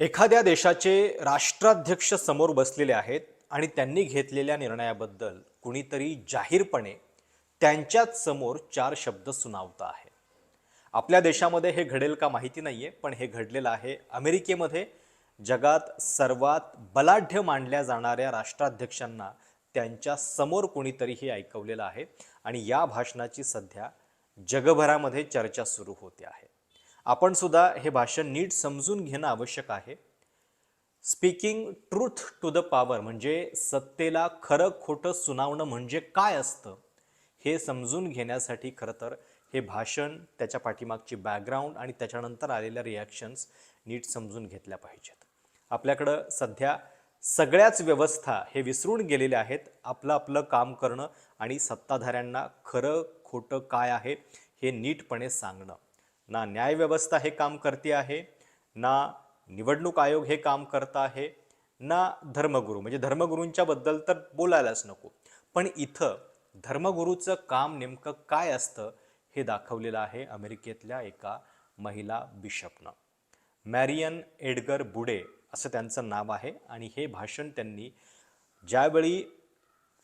एखाद्या देशाचे राष्ट्राध्यक्ष समोर बसलेले आहेत आणि त्यांनी घेतलेल्या निर्णयाबद्दल कुणीतरी जाहीरपणे त्यांच्याच समोर चार शब्द सुनावता आहे. आपल्या देशामध्ये हे घडेल का माहिती नाही आहे पण हे घडलेलं आहे. अमेरिकेमध्ये जगात सर्वात बलाढ्य मानल्या जाणाऱ्या राष्ट्राध्यक्षांना त्यांच्यासमोर कुणीतरी हे ऐकवलेलं आहे आणि या भाषणाची सध्या जगभरामध्ये चर्चा सुरू होते आहे. आपण सुद्धा हे भाषण नीट समजून घेणं आवश्यक आहे. Speaking truth to the power म्हणजे सत्तेला खरं खोटं सुनावणं म्हणजे काय असतं हे समजून घेण्यासाठी खरं तर हे भाषण त्याच्या पाठीमागची बॅकग्राऊंड आणि त्याच्यानंतर आलेल्या रिॲक्शन्स नीट समजून घेतल्या पाहिजेत. आपल्याकडं सध्या सगळ्याच व्यवस्था हे विसरून गेलेल्या आहेत. आपलं आपलं काम करणं आणि सत्ताधाऱ्यांना खरं खोटं काय आहे हे नीटपणे सांगणं. ना न्यायव्यवस्था हे काम करते आहे ना निवडणूक आयोग हे काम करत आहे ना धर्मगुरू. म्हणजे धर्मगुरूंच्या बद्दल तर बोलायलाच नको. पण इथं धर्मगुरूचं काम नेमकं काय असतं हे दाखवलेलं आहे अमेरिकेतल्या एका महिला बिशपनं. मॅरियन एडगर बुडे असं त्यांचं नाव आहे आणि हे भाषण त्यांनी ज्यावेळी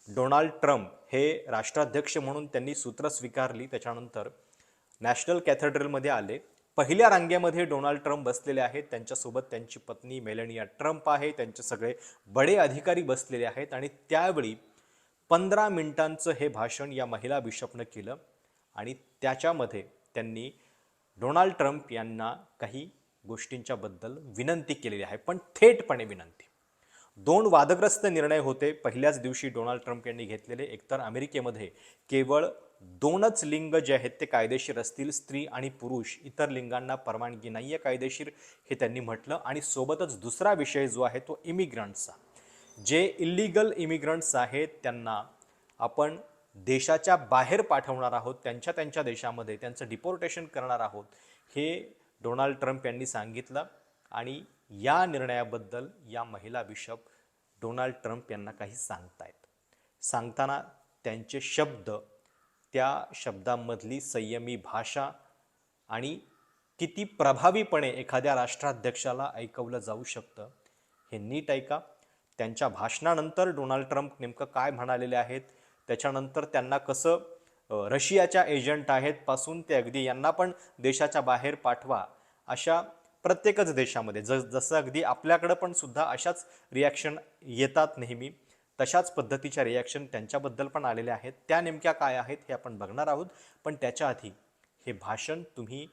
डोनाल्ड ट्रम्प हे राष्ट्राध्यक्ष म्हणून त्यांनी सूत्र स्वीकारली त्याच्यानंतर नॅशनल कॅथेड्रलमध्ये आले. पहिल्या रांगेमध्ये डोनाल्ड ट्रम्प बसलेले आहेत. त्यांच्यासोबत त्यांची पत्नी मेलनिया ट्रम्प आहे. त्यांचे सगळे बडे अधिकारी बसलेले आहेत. आणि त्यावेळी पंधरा मिनिटांचं हे भाषण या महिला बिशपनं केलं. आणि त्याच्यामध्ये त्यांनी डोनाल्ड ट्रम्प यांना काही गोष्टींच्याबद्दल विनंती केलेली आहे. पण थेटपणे विनंती. दोन वादग्रस्त निर्णय होते. पहिल्याच दिवशी डोनाल्ड ट्रम्प यांनी घेतलेले. एकतर अमेरिकेमध्ये केवळ दोनच लिंग जे आहेत ते कायदेशीर असतील स्त्री आणि पुरुष. इतर लिंगांना परवानगी नाही आहे कायदेशीर हे त्यांनी म्हटलं. आणि सोबतच दुसरा विषय जो आहे तो इमिग्रंट्सचा जे इलिगल इमिग्रंट्स आहेत त्यांना आपण देशाच्या बाहेर पाठवणार आहोत त्यांच्या त्यांच्या देशामध्ये त्यांचं डिपोर्टेशन करणार आहोत हे डोनाल्ड ट्रम्प यांनी सांगितलं. आणि या निर्णयाबद्दल या महिला बिशप डोनाल्ड ट्रम्प यांना काही सांगतायत. सांगताना त्यांचे शब्द त्या शब्दांमधली संयमी भाषा आणि किती प्रभावीपणे एखाद्या राष्ट्राध्यक्षाला ऐकवलं जाऊ शकतं हे नीट ऐका. त्यांच्या भाषणानंतर डोनाल्ड ट्रम्प नेमकं काय म्हणालेले आहेत त्याच्यानंतर त्यांना कसं रशियाच्या एजंट आहेत पासून ते अगदी यांना पण देशाच्या बाहेर पाठवा अशा प्रत्येकच देशामध्ये. ज जसं अगदी आपल्याकडं पण सुद्धा अशाच रिॲक्शन येतात नेहमी. तशाच पद्धतीच्या रिॲक्शन त्यांच्याबद्दल पण आलेल्या आहेत त्या नेमक्या काय आहेत हे आपण बघणार आहोत पण त्याच्या आधी हे भाषण तुम्ही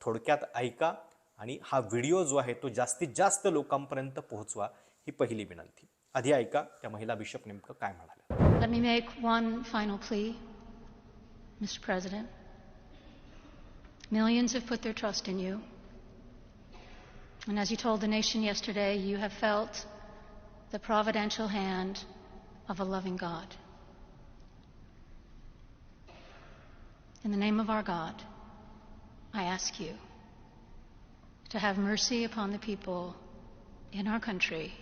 थोडक्यात ऐका आणि हा व्हिडिओ जो आहे तो जास्तीत जास्त लोकांपर्यंत पोहोचवा ही पहिली विनंती आधी ऐका त्या महिला बिशप नेमकं काय म्हणाल्या Let me make one final plea, Mr. President. Millions have put their trust in you. And as you told the nation yesterday, you have felt the providential hand of a loving God. In the name of our God, I ask you to have mercy upon the people in our country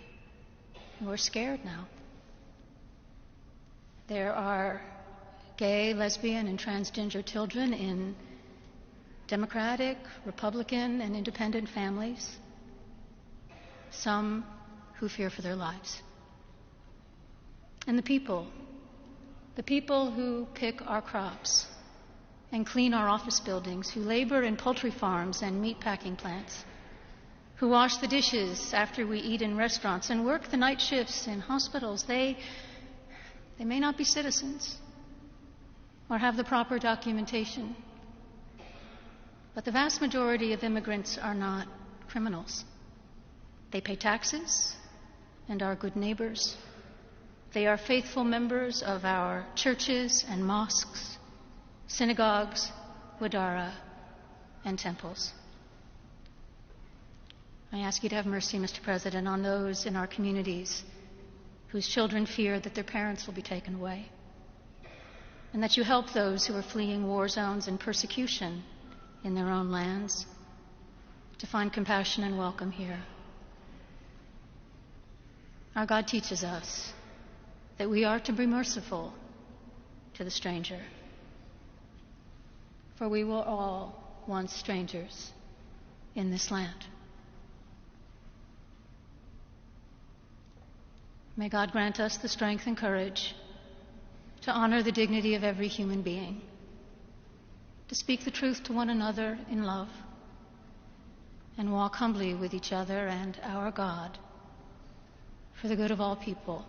who are scared now. There are gay, lesbian, and transgender children in Democratic, Republican, and independent families, some who fear for their lives. And the people, the people who pick our crops and clean our office buildings, who labor in poultry farms and meat packing plants, who wash the dishes after we eat in restaurants and work the night shifts in hospitals, they they may not be citizens or have the proper documentation, but the vast majority of immigrants are not criminals. They pay taxes and our good neighbors. They are faithful members of our churches and mosques, synagogues, wadara, and temples. I ask you to have mercy, Mr. President, on those in our communities whose children fear that their parents will be taken away, and that you help those who are fleeing war zones and persecution in their own lands to find compassion and welcome here. Our God teaches us that we are to be merciful to the stranger, for we were all once strangers in this land. May God grant us the strength and courage to honor the dignity of every human being, to speak the truth to one another in love, and walk humbly with each other and our God for the good of all people,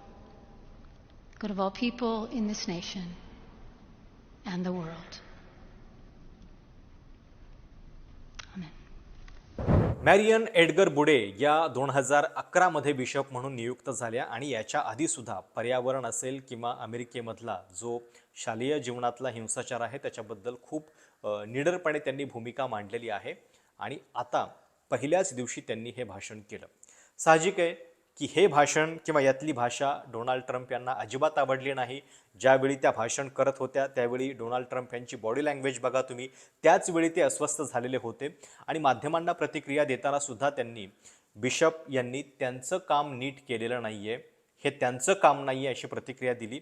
good of all people in this nation and the world. Mariann Edgar Budde या दोन हजार अकरामध्ये bishop म्हणून नियुक्त झाल्या आणि याच्या आधीसुद्धा पर्यावरण असेल किंवा अमेरिकेमधला जो शालेय जीवनातला हिंसाचार आहे त्याच्याबद्दल खूप निडरपणे त्यांनी भूमिका मांडलेली आहे. आणि आता पहिल्याच दिवशी त्यांनी हे भाषण केलं. साहजिक आहे की हे भाषण किंवा यातली भाषा डोनाल्ड ट्रम्प यांना अजिबात आवडली नाही. ज्यावेळी त्या भाषण करत होत्या त्यावेळी डोनाल्ड ट्रम्प यांची बॉडी लँग्वेज बघा तुम्ही त्याचवेळी ते अस्वस्थ झालेले होते आणि माध्यमांना प्रतिक्रिया देताना सुद्धा त्यांनी बिशप यांनी त्यांचं काम नीट केलेलं नाही आहे हे त्यांचं काम नाही आहे अशी प्रतिक्रिया दिली.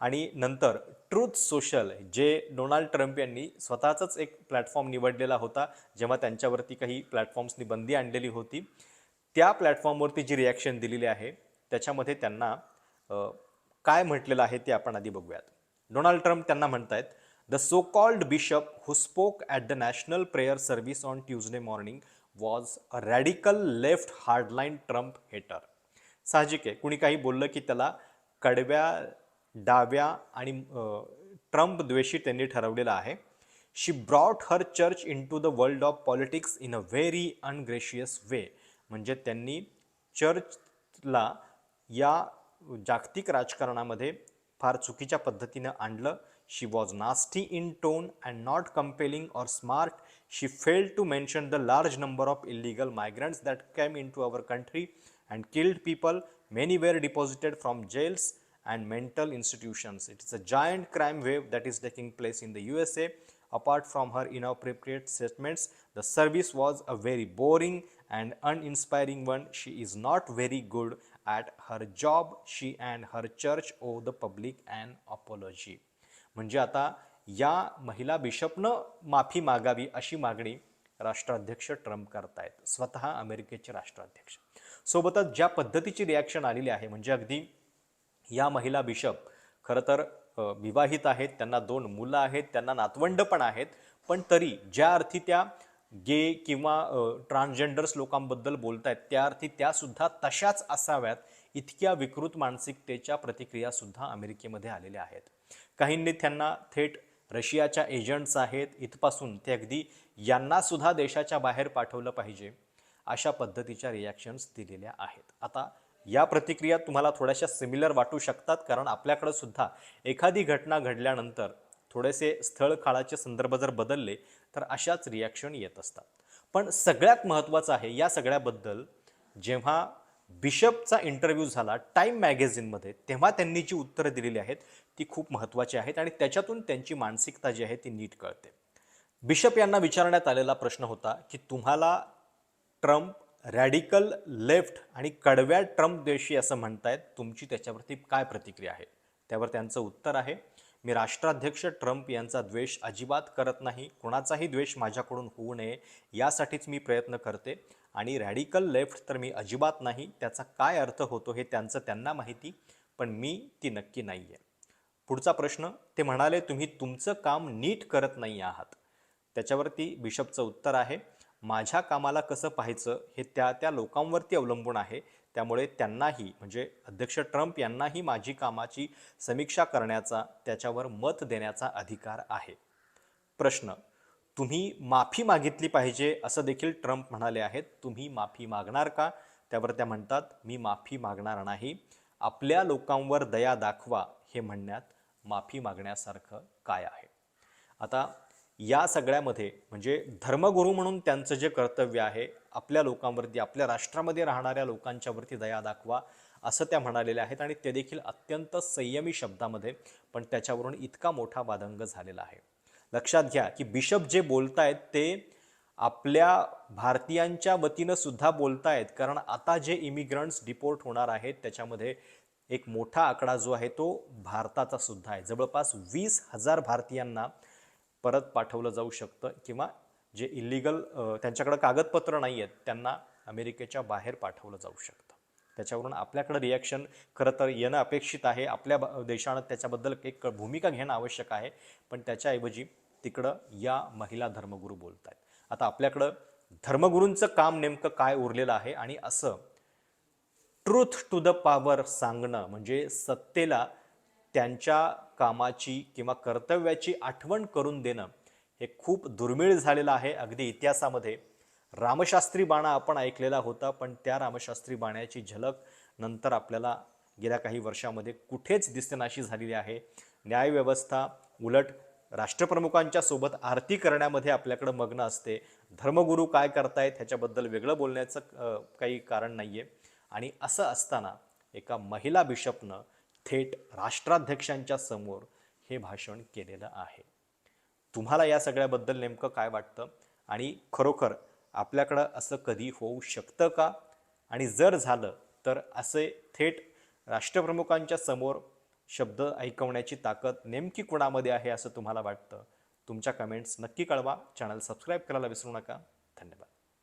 आणि नंतर ट्रूथ सोशल जे डोनाल्ड ट्रम्प यांनी स्वतःचाच एक प्लॅटफॉर्म निवडलेला होता जेव्हा त्यांच्यावरती काही प्लॅटफॉर्म्सनी बंदी आणलेली होती. त्या प्लॅटफॉर्मवरती जी रिॲक्शन दिलेली आहे त्याच्यामध्ये त्यांना काय म्हटलेलं आहे ते आपण आधी बघूयात. डोनाल्ड ट्रम्प त्यांना म्हणतायत the so called bishop who spoke at the national prayer service on Tuesday morning was a radical left hardline Trump hater साहजिक आहे. कुणी काही बोललं की त्याला कडव्या डाव्या आणि ट्रम्प द्वेषी त्यांनी ठरवलेलं आहे. She brought her church into the world of politics in a very ungracious way म्हणजे त्यांनी चर्चला या जागतिक राजकारणामध्ये फार चुकीच्या पद्धतीनं आणलं she was nasty in tone and not compelling or smart she fail to mention the large number of illegal migrants that came into our country and killed people many were deposited from jails and mental institutions. It is a giant crime wave that is taking place in the USA. Apart from her inappropriate statements, the service was a very boring and uninspiring one. She is not very good at her job. She and her church owe the public an apology. म्हणजे आता या महिला बिशपनं माफी मागावी अशी मागणी राष्ट्राध्यक्ष Trump करतायत स्वतः अमेरिकेचे राष्ट्राध्यक्ष सोबतच ज्या पद्धतीची रिॲक्शन आलेली आहे म्हणजे अगदी या महिला बिशप खरं तर विवाहित आहेत त्यांना दोन मुलं आहेत त्यांना नातवंड पण आहेत पण तरी ज्या अर्थी त्या गे किंवा ट्रान्सजेंडर्स लोकांबद्दल बोलत आहेत त्या अर्थी त्यासुद्धा तशाच असाव्यात इतक्या विकृत मानसिकतेच्या प्रतिक्रियासुद्धा अमेरिकेमध्ये आलेल्या आहेत. काहींनी त्यांना थेट रशियाच्या एजंट्स आहेत इथपासून ते अगदी यांनासुद्धा देशाच्या बाहेर पाठवलं पाहिजे अशा पद्धतीच्या रिॲक्शन्स दिलेल्या आहेत. आता या प्रतिक्रिया तुम्हाला थोड्याशा सिमिलर वाटू शकतात कारण आपल्याकडं सुद्धा एखादी घटना घडल्यानंतर थोडेसे स्थळ काळाचे संदर्भ जर बदलले तर अशाच रिॲक्शन येत असतात. पण सगळ्यात महत्त्वाचं आहे या सगळ्याबद्दल जेव्हा बिशपचा इंटरव्ह्यू झाला टाईम मॅगझिनमध्ये तेव्हा त्यांनी जी उत्तरं दिलेली आहेत ती खूप महत्त्वाची आहेत आणि त्याच्यातून त्यांची मानसिकता जी आहे ती नीट कळते. बिशप यांना विचारण्यात आलेला प्रश्न होता की तुम्हाला ट्रम्प रॅडिकल लेफ्ट आणि कडव्या ट्रम्प देशी असं म्हणतायत तुमची त्याच्यावरती काय प्रतिक्रिया आहे? त्यावर त्यांचं उत्तर आहे मी राष्ट्राध्यक्ष ट्रम्प यांचा द्वेष अजिबात करत नाही कोणाचाही द्वेष माझ्याकडून होऊ नये यासाठीच मी प्रयत्न करते. आणि रॅडिकल लेफ्ट तर मी अजिबात नाही त्याचा काय अर्थ होतो हे त्यांचं त्यांना माहिती पण मी ती नक्की नाही आहे पुढचा प्रश्न ते म्हणाले तुम्ही तुमचं काम नीट करत नाही आहात. त्याच्यावरती बिशपचं उत्तर आहे माझ्या कामाला कसं पाहायचं हे त्या त्या लोकांवरती अवलंबून आहे त्यामुळे त्यांनाही म्हणजे अध्यक्ष ट्रम्प यांनाही माझी कामाची समीक्षा करण्याचा त्याच्यावर मत देण्याचा अधिकार आहे. प्रश्न तुम्ही माफी मागितली पाहिजे असं देखील ट्रम्प म्हणाले आहेत. तुम्ही माफी मागणार का? त्यावर त्या म्हणतात मी माफी मागणार नाही. आपल्या लोकांवर दया दाखवा हे म्हणण्यात माफी मागण्यासारखं काय आहे? आता या सगळ्यामध्ये म्हणजे धर्मगुरू म्हणून त्यांचं जे कर्तव्य आहे आपल्या लोकांवरती आपल्या राष्ट्रामध्ये राहणाऱ्या लोकांच्यावरती दया दाखवा असं त्या म्हणालेल्या आहेत आणि ते देखील अत्यंत संयमी शब्दामध्ये पण त्याच्यावरून इतका मोठा वादंग झालेला आहे. लक्षात घ्या की बिशप जे बोलतायत ते आपल्या भारतीयांच्या वतीनं सुद्धा बोलतायत कारण आता जे इमिग्रंट्स डिपोर्ट होणार आहेत त्याच्यामध्ये एक मोठा आकडा जो आहे तो भारताचा सुद्धा आहे. जवळपास वीस हजार भारतीयांना परत पाठवलं जाऊ शकतं किंवा जे इलिगल त्यांच्याकडं कागदपत्र नाही आहेत त्यांना अमेरिकेच्या बाहेर पाठवलं जाऊ शकतं. त्याच्यावरून आपल्याकडं रिॲक्शन खरं तर येणं अपेक्षित आहे. आपल्या देशानं त्याच्याबद्दल एक भूमिका घेणं आवश्यक आहे पण त्याच्याऐवजी तिकडं या महिला धर्मगुरू बोलत आहेत आता आपल्याकडं धर्मगुरूंचं काम नेमकं काय उरलेलं आहे आणि असं ट्रूथ टू द पावर सांगणं म्हणजे सत्तेला त्यांच्या कामाची किंवा कर्तव्याची आठवण करून देणं हे खूप दुर्मिळ झालेलं आहे. अगदी इतिहासामध्ये रामशास्त्री बाणा आपण ऐकलेला होता पण त्या रामशास्त्री बाण्याची झलक नंतर आपल्याला गेल्या काही वर्षामध्ये कुठेच दिसतेनाशी झालेली आहे. न्यायव्यवस्था उलट राष्ट्रप्रमुखांच्या सोबत आरती करण्यामध्ये आपल्याकडं मग्न असते. धर्मगुरू काय करतायत ह्याच्याबद्दल वेगळं बोलण्याचं काही कारण नाही आहे आणि असं असताना एका महिला बिशपनं थेट राष्ट्राध्यक्षांच्या समोर हे भाषण केलेलं आहे. तुम्हाला या सगळ्याबद्दल नेमकं काय वाटतं? आणि खरोखर आपल्याकडं असं कधी होऊ शकतं का? आणि जर झालं तर असे थेट राष्ट्रप्रमुखांच्या समोर शब्द ऐकवण्याची ताकद नेमकी कुणामध्ये आहे असं तुम्हाला वाटतं? तुमच्या कमेंट्स नक्की कळवा. चॅनल सबस्क्राईब करायला विसरू नका. धन्यवाद.